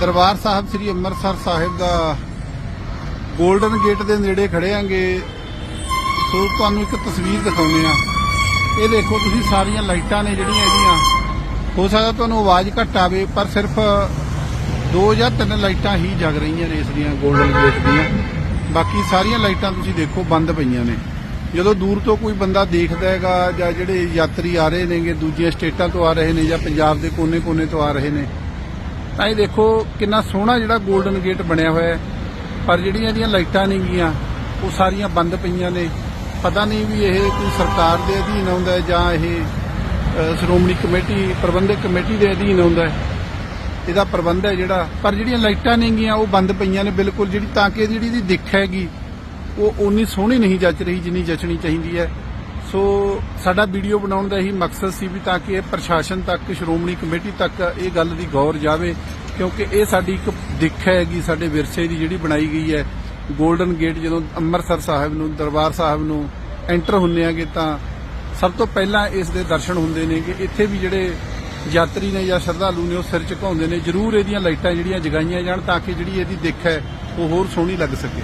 ਦਰਬਾਰ ਸਾਹਿਬ ਸ੍ਰੀ ਅੰਮ੍ਰਿਤਸਰ ਸਾਹਿਬ ਦਾ golden gate ਦੇ ਨੇੜੇ ਖੜੇ ਆਂਗੇ। ਸੋ ਤੁਹਾਨੂੰ ਇੱਕ ਤਸਵੀਰ ਦਿਖਾਉਂਦੇ ਆ ਇਹ ਦੇਖੋ, ਤੁਸੀਂ ਸਾਰੀਆਂ ਲਾਈਟਾਂ ਨੇ ਜਿਹੜੀਆਂ ਇਹਦੀਆਂ। ਹੋ ਸਕਦਾ ਤੁਹਾਨੂੰ ਆਵਾਜ਼ ਘੱਟ ਆਵੇ, ਪਰ ਸਿਰਫ ਦੋ ਜਾਂ ਤਿੰਨ ਲਾਈਟਾਂ ਹੀ ਜਗ ਰਹੀਆਂ ਨੇ ਇਸ ਦੀਆਂ 골ਡਨ ਗੇਟ ਦੀਆਂ। ਬਾਕੀ ਸਾਰੀਆਂ ਲਾਈਟਾਂ ਤੁਸੀਂ ਦੇਖੋ, ਬੰਦ ਪਈਆਂ ਨੇ। ਜਦੋਂ ਦੂਰ ਤੋਂ ਕੋਈ ਬੰਦਾ ਦੇਖਦਾ ਹੈਗਾ ਜਾਂ ਜਿਹੜੇ ਯਾਤਰੀ ਆ ਰਹੇ ਨੇਗੇ, ਦੂਜੀਆਂ ਸਟੇਟਾਂ ਤੋਂ ਆ ਰਹੇ ਨੇ ਜਾਂ ਪੰਜਾਬ ਦੇ ਕੋਨੇ-ਕੋਨੇ ਤੋਂ ਆ ਰਹੇ ਨੇ ਤਾਂ ਇਹ ਦੇਖੋ ਕਿੰਨਾ ਸੋਹਣਾ ਜਿਹੜਾ 골ਡਨ ਗੇਟ ਬਣਿਆ ਹੋਇਆ ਹੈ। ਪਰ ਜਿਹੜੀਆਂ ਇਹਦੀਆਂ ਲਾਈਟਾਂ ਨੇਗੀਆਂ ਉਹ ਸਾਰੀਆਂ ਬੰਦ ਪਈਆਂ ਨੇ। ਪਤਾ ਨਹੀਂ ਵੀ ਇਹ ਕੋਈ ਸਰਕਾਰ ਦੇ ਅਧੀਨ ਆਉਂਦਾ ਜਾਂ ਇਹ ਸ਼੍ਰੋਮਣੀ ਕਮੇਟੀ, ਪ੍ਰਬੰਧਕ ਕਮੇਟੀ ਦੇ ਅਧੀਨ ਆਉਂਦਾ ਹੈ। ਇਹਦਾ ਪ੍ਰਬੰਧ ਹੈ ਜਿਹੜਾ, ਪਰ ਜਿਹੜੀਆਂ ਲਾਈਟਾਂ ਨੇਗੀਆਂ ਉਹ ਬੰਦ ਪਈਆਂ ਨੇ ਬਿਲਕੁਲ। ਜਿਹੜੀ ਤਾਂ ਕਿ ਜਿਹੜੀ ਇਹਦੀ ਦਿੱਖ ਹੈਗੀ, ਉਹ ਉਨੀ ਸੋਹਣੀ ਨਹੀਂ ਜੱਚ ਰਹੀ ਜਿੰਨੀ ਜਚਣੀ ਚਾਹੀਦੀ ਹੈ। ਸੋ ਸਾਡਾ ਵੀਡੀਓ ਬਣਾਉਣ ਦਾ ਇਹੀ ਮਕਸਦ ਸੀ ਵੀ ਤਾਂ ਕਿ ਇਹ ਪ੍ਰਸ਼ਾਸਨ ਤੱਕ, ਸ਼੍ਰੋਮਣੀ ਕਮੇਟੀ ਤੱਕ ਇਹ ਗੱਲ ਦੀ ਗੌਰ ਜਾਵੇ, ਕਿਉਂਕਿ ਇਹ ਸਾਡੀ ਇੱਕ ਦਿੱਖ ਹੈਗੀ, ਸਾਡੇ ਵਿਰਸੇ ਦੀ ਜਿਹੜੀ ਬਣਾਈ ਗਈ ਹੈ। ਗੋਲਡਨ ਗੇਟ ਜਦੋਂ ਅੰਮ੍ਰਿਤਸਰ ਸਾਹਿਬ ਨੂੰ, ਦਰਬਾਰ ਸਾਹਿਬ ਨੂੰ ਐਂਟਰ ਹੁੰਦੇ ਆਗੇ ਤਾਂ ਸਭ ਤੋਂ ਪਹਿਲਾਂ ਇਸ ਦੇ ਦਰਸ਼ਨ ਹੁੰਦੇ ਨੇ ਕਿ ਇੱਥੇ ਵੀ ਜਿਹੜੇ ਯਾਤਰੀ ਨੇ ਜਾਂ ਸ਼ਰਧਾਲੂ ਨੇ ਉਹ ਸਿਰ ਝੁਕਾਉਂਦੇ ਨੇ, ਜ਼ਰੂਰ ਇਹਦੀਆਂ ਲਾਈਟਾਂ ਜਿਹੜੀਆਂ ਜਗਾਈਆਂ ਜਾਣ ਤਾਂ ਕਿ ਜਿਹੜੀ ਇਹਦੀ ਦਿੱਖ ਹੈ ਉਹ ਹੋਰ ਸੋਹਣੀ ਲੱਗ ਸਕੇ।